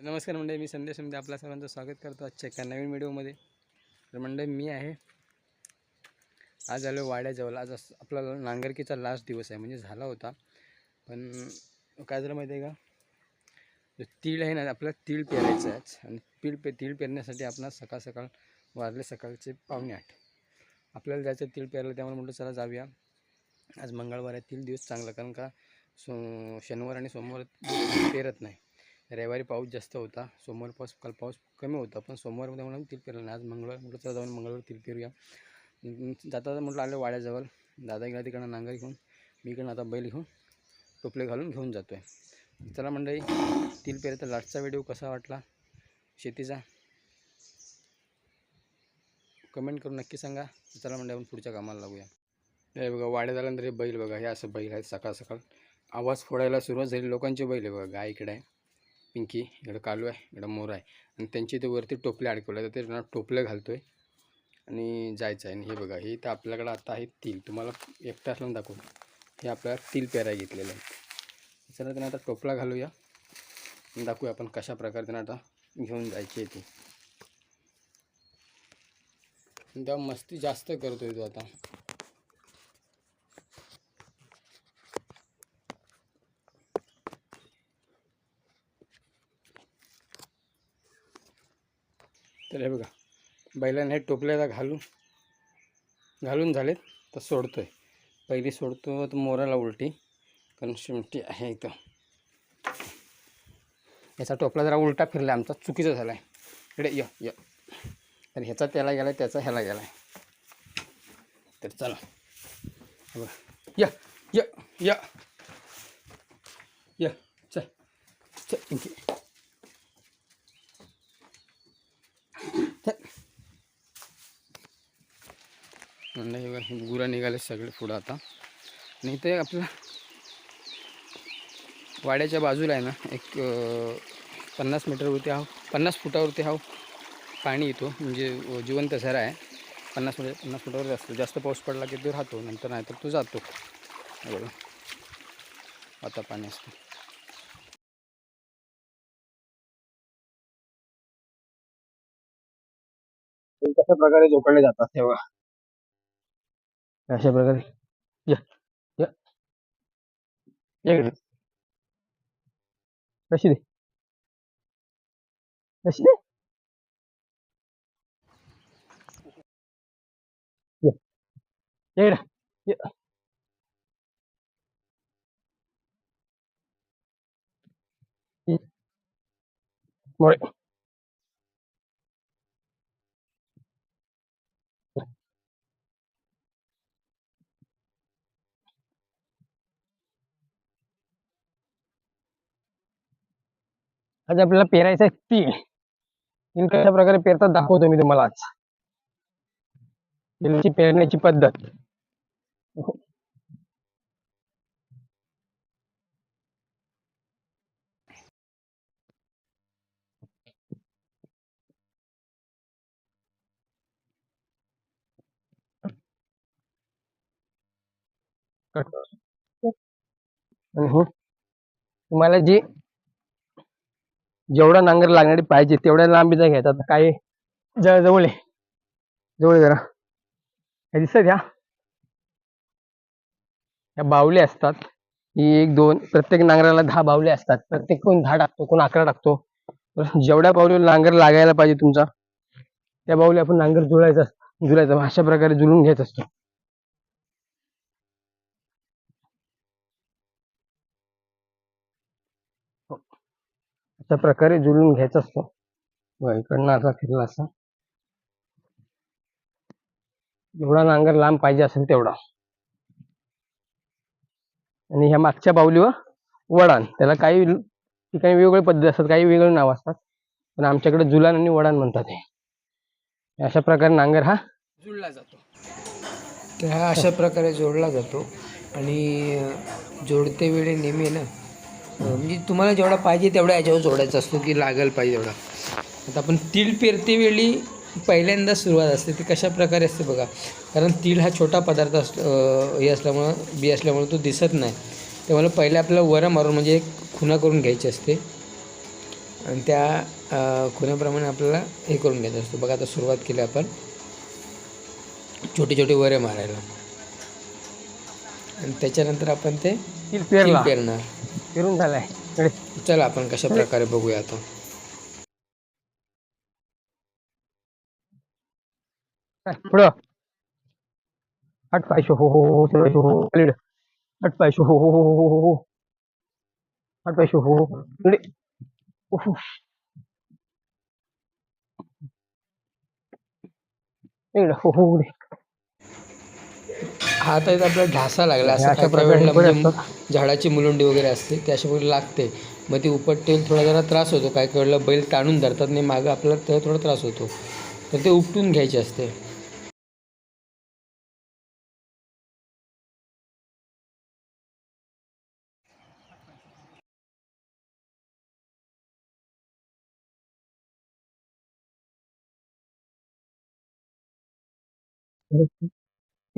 नमस्कार मंडळी मी संदेशमध्ये आपल्या सर्वांचं स्वागत करतो आजच्या एका नवीन व्हिडिओमध्ये. तर मंडळी मी आहे. आज आलो वाड्याजवळ. आज असं आपला नांगरकीचा लास्ट दिवस आहे. म्हणजे झाला होता. पण काय झालं माहिती आहे का? तीळ आहे ना आपल्याला तीळ पेरायचं आहे आज. आणि तीळ पे तीळ पेरण्यासाठी आपण सकाळ सकाळ वारले सकाळचे पावणे आठ. आपल्याला जायचं तीळ पेरायला त्यामुळे म्हटलं चला जाऊया. आज मंगळवार आहे तीळ दिवस चांगला. कारण का सो शनिवार आणि सोमवार पेरत नाही. रविवारी पाऊस जास्त होता. सोमवार पाऊस काल पाऊस कमी होता. पण सोमवारमध्ये म्हणून तिल पेरला नाही. आज मंगळवार म्हटलं चला जाऊन मंगळवार तीळ पेरूया. जाता म्हटलं आलं वाड्याजवळ. दादा गेला तिकडं नांगर घेऊन. मी इकडं आता बैल घेऊन टोपले घालून घेऊन जातो आहे चला मंडळी तीळ तर लास्टचा व्हिडिओ कसा वाटला? शेतीचा? कमेंट करून नक्की सांगा. चला मंडळी आपण पुढच्या कामाला लागूया. हे बघा वाड्यात आल्यानंतर हे बैल बघा हे असं बैल आहेत सकाळ सकाळ. आवाज फोडायला सुरुवात झाली. लोकांचे बैल आहे बघा गाय इकडे आहे पिंकी इकडं कालू आहे इकडं मोर आहे. आणि त्यांची ते वरती टोपले अडकवलं तर ते टोपलं घालतो आहे आणि जायचं आहे. आणि हे बघा हे तर आपल्याकडं आता आहे तील. तुम्हाला एकटा असलं दाखवू हे आपल्याला तील पेराय घेतलेलं आहे. चला त्यांना आता टोपला घालूया. आणि दाखवूया आपण कशा प्रकारे त्यांना आता घेऊन जायची आहे ती. तेव्हा मस्ती जास्त करतोय तो आता. तर हे बघा बैलाने हे टोपल्याला घालून घालून झालेत. तर सोडतो आहे पहिली सोडतो तर मोराला उलटी कारण शिमटी आहे इथं. याचा टोपला जरा उलटा फिरला आमचा चुकीचा झाला आहे इकडे य य. तर ह्याचा त्याला गेला त्याचा ह्याला गेला आहे तर चला. बघा. य य य. य चल चल. नाही म्हणलं हे गुरं निघाले सगळे पुढं आता. आणि इथे आपलं वाड्याच्या बाजूला आहे ना एक पन्नास मीटरवरती हा पन्नास फुटावरती हा पाणी येतो. म्हणजे जिवंत झरा आहे. पन्नास मीटर पन्नास फुटावरती असतो. जास्त पाऊस पडला की तो राहतो नंतर नाही तर तो जातो. बघा. आता पाणी असतं. कशा प्रकारे जोडले जातात तेव्हा अशा प्रकारे या या या इकडे. कशी दे कशी दे या या इकडे. या. या. मोरे आज आपल्याला पेरायचं आहे तीळ तीळ कशा प्रकारे पेरतात दाखवतो मी तुम्हाला आज. तिळची पेरण्याची पद्धत. आणि हे. तुम्हाला जी जेवढा नांगर लागणारी पाहिजे तेवढ्या लांबीचा घ्यायचा आता काय? जवळ जवळ आहे जवळ जरा. हे दिसत ह्या ह्या बावल्या असतात. ही एक दोन प्रत्येक नांगराला दहा बावल्या असतात. प्रत्येक कोण दहा टाकतो कोण अकरा टाकतो. जेवढ्या बावली नांगर लागायला पाहिजे तुमचा त्या बावली आपण नांगर जुळायचा जुळायचा. अशा प्रकारे जुळून घेत असतो. अशा प्रकारे जुळून घ्यायचा असतो. बघा, इकडनं असा फिरला असा. जेवढा नांगर लांब पाहिजे असेल तेवढा. आणि ह्या मागच्या बाहुलीवर वडान त्याला काही ठिकाणी वेगवेगळे पद्धती असतात काही वेगळे नाव असतात. पण आमच्याकडे जुलान आणि वडान म्हणतात हे. अशा प्रकारे नांगर हा जुळला जातो. तर हा अशा प्रकारे जोडला जातो. आणि जोडते वेळी नेहमी ना म्हणजे तुम्हाला जेवढा पाहिजे तेवढा याच्यावर जोडायचा असतो की लागल पाहिजे एवढा. आता आपण तीळ पेरते वेळी पहिल्यांदा सुरुवात असते ती कशा प्रकारे असते बघा. कारण तीळ हा छोटा पदार्थ असतो हे असल्यामुळं बी असल्यामुळं तो दिसत नाही. त्यामुळे पहिले आपल्याला वरं मारून म्हणजे एक खुणा करून घ्यायची असते. आणि त्या खुण्याप्रमाणे आपल्याला हे करून घ्यायचं असतं. बघा आता सुरुवात केली आपण. छोटे छोटे वरे मारायला. आणि त्याच्यानंतर आपण ते पेरणार. पेरून झालाय इकडे चला आपण कशा प्रकारे बघूया आता पुढं आठ पायशे हो हो हो हो हो हो इकडे. आठ पायशे हो हो हो हो हो हो आठ पायशे हो हो इकडे. इकडे हो हो इकडे. हात आहेत आपल्याला ढासा लागला. असं म्हणजे असतात. झाडाची मुलंडी वगैरे असते त्या अशा प्रकारे लागते. मग ती उपटतेल थोडा जरा त्रास होतो. काय वेळेला बैल ताणून धरतात नाही मागं आपल्याला तर थोडा त्रास होतो. तर ते उपटून घ्यायचे असते.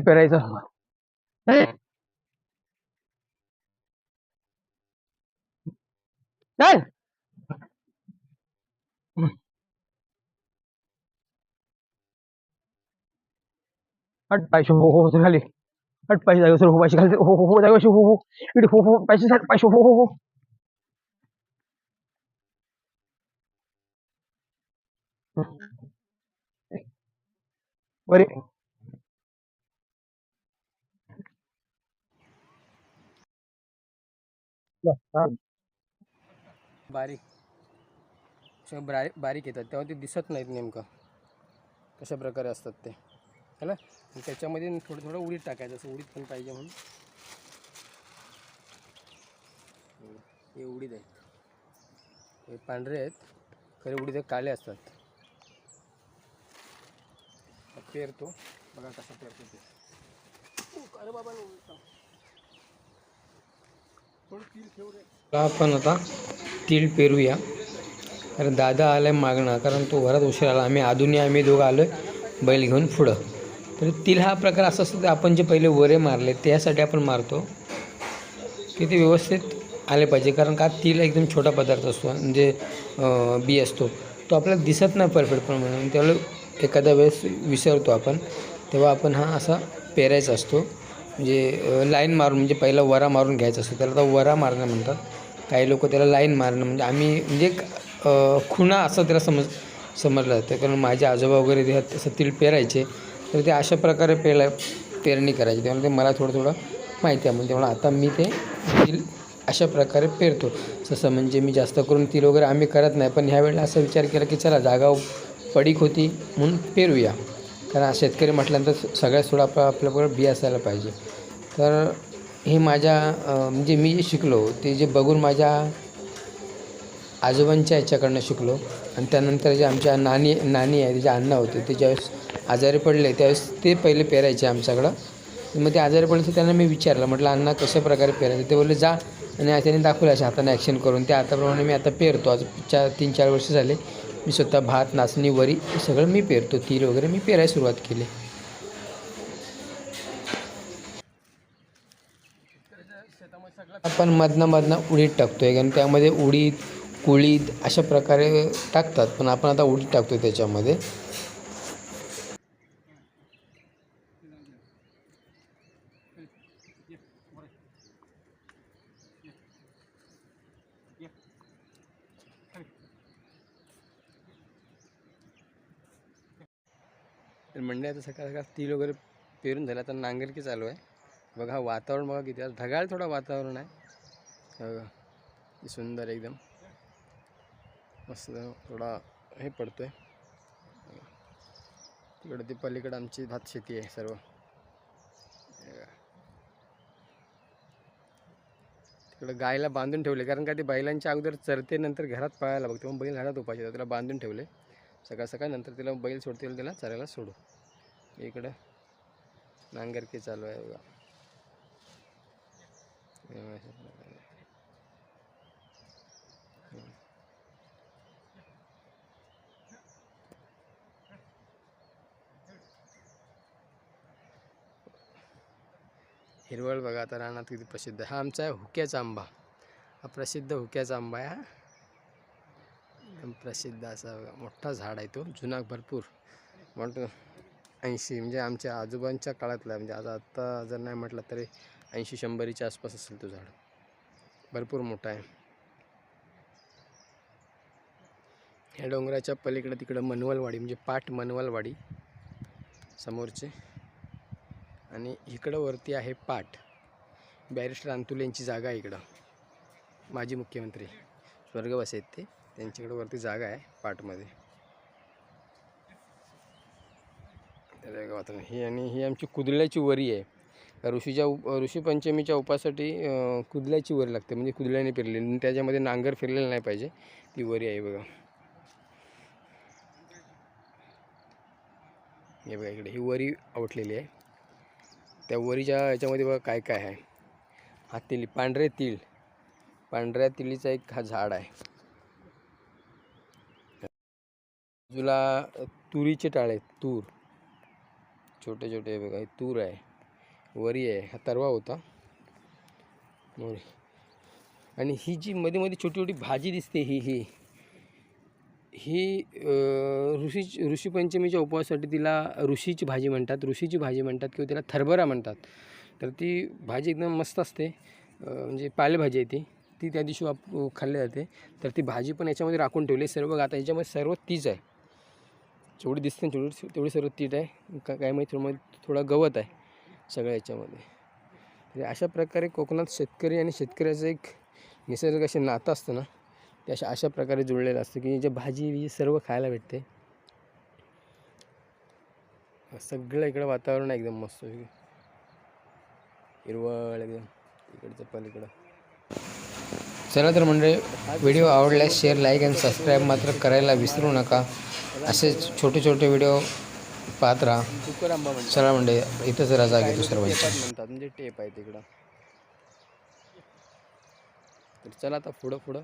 पेरायचं चल आठ पायशे हो हो खाली आठ पायशे जागेवर हो पायशे खाली हो हो हो जागेवर हो हो इकडे हो हो पायशे साठ पायशे हो हो हो बरे बारीक. सगळं बारीक बारीक येतात. तेव्हा ते दिसत नाहीत नेमकं. कशा प्रकारे असतात ते. है ना? त्याच्यामध्ये थोडं थोडं उडीद टाकायचं. असं उडीद पण पाहिजे म्हणून. हे उडीद आहेत. हे पांढरे आहेत. खरे उडीद काळे असतात. पेरतो. बघा कसं पेरतो ते. अरे बाबा थोडं तीळ ठेव रे आता आपण आता तीळ पेरूया. कारण दादा आलाय मागणं कारण तो घरात उशीर आला. आम्ही आधुनी आम्ही दोघं आलो बैल घेऊन पुढं. तर तिल हा प्रकार असा असतो की आपण जे पहिले वरे मारले त्यासाठी आपण मारतो. की ते व्यवस्थित आले पाहिजे कारण का तिल एकदम छोटा पदार्थ असतो म्हणजे बी असतो. तो आपल्याला दिसत नाही परफेक्ट पण म्हणून त्यावेळेला एखाद्या वेळेस विसरतो आपण. तेव्हा आपण हा असा पेरायचा असतो. म्हणजे लाईन मारून म्हणजे पहिला वरा मारून घ्यायचा असतो. त्याला तर वरा मारणं म्हणतात. काही लोक त्याला लाईन मारणं म्हणजे आम्ही म्हणजे एक, खुणा असं त्याला समज समजलं जातं. कारण माझे आजोबा वगैरे ते तसं तीळ पेरायचे तर ते अशा प्रकारे पेला पेरणी करायची. त्यामुळे ते मला थोडं थोडं माहिती आहे. म्हणजे आता मी ते तीळ अशा प्रकारे पेरतो. जसं म्हणजे मी जास्त करून तिल वगैरे आम्ही करत नाही. पण ह्यावेळेला असा विचार केला की चला जागा पडीक होती म्हणून पेरूया. कारण शेतकरी म्हटल्यानंतर सगळ्यात थोडं आपलं आपल्याबरोबर बी असायला पाहिजे. तर हे माझ्या म्हणजे मी जे शिकलो ते जे बघून माझ्या आजोबांच्या याच्याकडनं शिकलो. आणि त्यानंतर जे आमच्या नानी नानी आहे जे अण्णा होते ते ज्यावेळेस आजारी पडले त्यावेळेस ते पहिले पेरायचे आमच्याकडं. मग ते आजारी पडले तर त्यांना मी विचारलं म्हटलं अण्णा कशा प्रकारे पेरायचं? ते बोलले जा. आणि त्याने दाखवलं अशा हाताने ॲक्शन करून. त्या हाताप्रमाणे मी आता पेरतो. आज चार तीन चार वर्ष झाले. मी स्वतः भात नाचणी वरी हे सगळं मी पेरतो. तीळ वगैरे मी पेरायला सुरुवात केली. आपण मधनं मधनं उडीद आहे कारण त्यामध्ये उडीद कुळीद अशा प्रकारे टाकतात पण आपण आता उडीद टाकतो त्याच्यामध्ये. तर मंडळी आता सकाळ सकाळ स्टील वगैरे पेरून झालं. आता नांगरकी चालू आहे. बघा हा वातावरण बघा किती आज ढगाळ थोडं वातावरण आहे. बघा सुंदर एकदम. मस्त थोडा हे पडतो आहे तिकडं ते पलीकडं आमची भात शेती आहे सर्व. तिकडं गायला बांधून ठेवले. कारण का ते बैलांच्या अगोदर चरते नंतर घरात पळायला बघते. मग बैल घरात उपाशी त्याला बांधून ठेवले. सकाळ सकाळ नंतर तिला बैल सोडतील तिला चरायला सोडू. इकडं नांगरकी चालू आहे बघा. हिरवळ बघा आता रानात किती प्रसिद्ध हा आमचा आहे हुक्याचा आंबा. हा प्रसिद्ध हुक्याचा आंबा आहे हा. एकदम प्रसिद्ध असा मोठा झाड आहे तो जुना भरपूर. म्हणतो ऐंशी म्हणजे आमच्या आजोबांच्या काळातला म्हणजे आता आत्ता जर नाही म्हटलं तरी ऐंशी शंभरीच्या आसपास असेल तो झाड. भरपूर मोठा आहे. ह्या डोंगराच्या पलीकडे तिकडं मनवलवाडी म्हणजे पाट मनवलवाडी समोरचे. आणि इकडं वरती आहे पाट. बॅरिस्टर अंतुल यांची जागा आहे इकडं. माजी मुख्यमंत्री. स्वर्गवास आहेत ते. त्यांच्याकडे वरती जागा आहे पाटमध्ये तर हे ही आणि ही आमची कुदल्याची वरी आहे. ऋषीच्या उप ऋषीपंचमीच्या उपासाठी कुदल्याची वरी लागते. म्हणजे कुदल्याने फिरलेली आणि त्याच्यामध्ये नांगर फिरलेलं नाही पाहिजे. ती वरी आहे बघा. हे बघा इकडे. ही वरी आवटलेली आहे. त्या वरीच्या याच्यामध्ये बघा काय काय आहे. हा तिली पांढरे तीळ पांढऱ्या तिळीचा एक हा झाड आहे. बाजूला तुरीचे टाळे तूर. छोटे छोटे बघा हे तूर आहे. वरी आहे हा तरवा होता. मोरी आणि ही जी मध्ये मध्ये छोटी छोटी भाजी दिसते ही ही. ही ऋषी ऋषीपंचमीच्या उपवासासाठी तिला ऋषीची भाजी म्हणतात. ऋषीची भाजी म्हणतात किंवा तिला थरभरा म्हणतात. तर ती भाजी एकदम मस्त असते. म्हणजे पालेभाजी आहे ती. ती त्या दिवशी वाप खाल्ली जाते. तर ती भाजी पण याच्यामध्ये राखून ठेवली आहे. सर्व आता याच्यामध्ये सर्व तीच आहे. जेवढी दिसते ना तेवढी तेवढी सर्व तीट आहे. का काय माहिती थोडं थोडा गवत आहे सगळ्या याच्यामध्ये. तर अशा प्रकारे कोकणात शेतकरी आणि शेतकऱ्याचं एक निसर्ग असे नातं असतं ना ते अशा अशा प्रकारे जुळलेलं असतं की जे भाजी बिजी सर्व खायला भेटते. सगळं इकडं वातावरण आहे एकदम मस्त हिरवळ एकदम. इकडचं पलीकडं. चला तर म्हणजे व्हिडिओ आवडल्यास शेअर लाईक आणि सबस्क्राईब मात्र करायला विसरू नका. असे छोटे छोटे व्हिडिओ पाहत राहा. चला म्हणजे इथंच रजा घेतो लोकं सर्वांची म्हणतात म्हणजे टेप आहे तिकडं. तर चला आता पुढं पुढं.